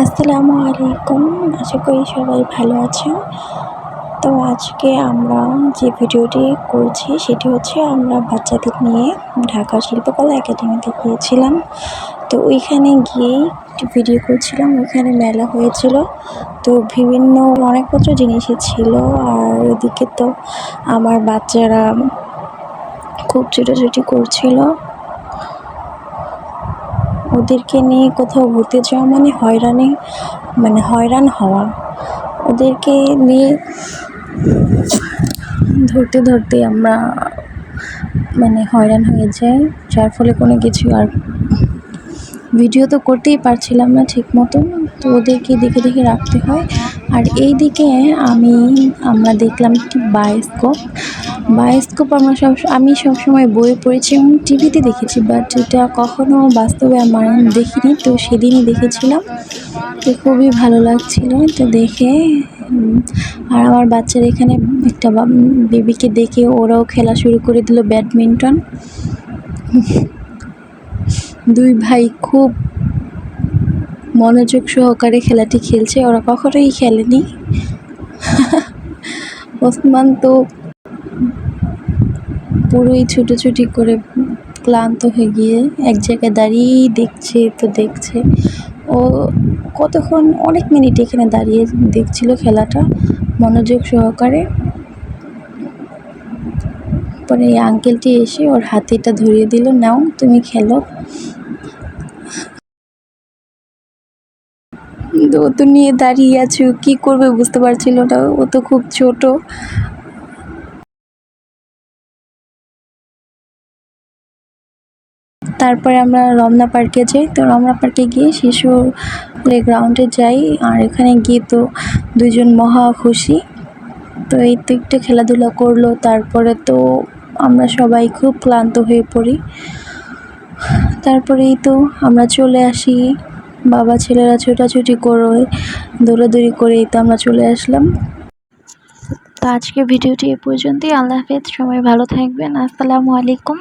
আসসালামু আলাইকুম। আশা করি সবাই ভালো আছেন। তো আজকে আমরা যে ভিডিওটি করছি, সেটি হচ্ছে আমরা বাচ্চাদের নিয়ে ঢাকা শিল্পকলা একাডেমিতে গিয়েছিলাম। তো ওইখানে গিয়েই একটি ভিডিও করছিলাম। ওইখানে মেলা হয়েছিল। তো বিভিন্ন অনেকপত্র জিনিসই ছিল। আর ওদিকে তো আমার বাচ্চারা খুব ছোটাছুটি করছিল। ওদেরকে নিয়ে কোথাও ঘুরতে যাওয়া মানে হয়রানি মানে হয়রান হওয়া। ওদেরকে নিয়ে ধরতে ধরতে আমরা মানে হয়রান হয়ে যাই, যার ফলে কোনো কিছু আর ভিডিও তো করতেই পারছিলাম না ঠিক মতো তো ওদেরকে দেখে দেখে রাখতে হয়। আর এই দিকে আমি আমরা দেখলাম একটি বায়োস্কোপ বায়োস্কোপ আমরা সব আমি সবসময় বইয়ে পড়েছি এবং টিভিতে দেখেছি বাট এটা কখনও বাস্তবে আমার দেখিনি। তো সেদিনই দেখেছিলাম। তো খুবই ভালো লাগছিল। তো দেখে আর আমার বাচ্চারা এখানে একটা বেবিকে দেখে ওরাও খেলা শুরু করে দিল ব্যাডমিন্টন। দুই ভাই খুব মনোযোগ সহকারে খেলাটি খেলছে। ওরা কখনোই খেলেনি। ওসমান তো পুরোই ছুটোছুটি করে ক্লান্ত হয়ে গিয়ে এক জায়গায় দাঁড়িয়েই দেখছে, তো দেখছে। ও কতক্ষণ, অনেক মিনিট এখানে দাঁড়িয়ে দেখছিল খেলাটা, মনোযোগ সহকারে। পরে এই আঙ্কেলটি এসে ওর হাতিটা ধরিয়ে দিল, নাও, তুমি খেলো। ও তো নিয়ে দাঁড়িয়ে আছো কি করবে বুঝতে পারছিল না, ও তো খুব ছোট। তারপরে আমরা রমনা পার্কে যাই। তো রমনা পার্কে গিয়ে শিশু প্লে গ্রাউন্ডে যাই আর এখানে গিয়ে তো দুজন মহা খুশি। তো এই তো একটু খেলাধুলা করল, তারপরে তো আমরা সবাই খুব ক্লান্ত হয়ে পড়ি। তারপরেই তো আমরা চলে আসি। বাবা ছেলেরা ছোটাছুটি করে, দৌড়াদৌড়ি করেই তো আমরা চলে আসলাম। তো আজকে ভিডিওটি এ পর্যন্তই। আল্লাহ হাফেজ, সবাই ভালো থাকবেন। আসসালামু আলাইকুম।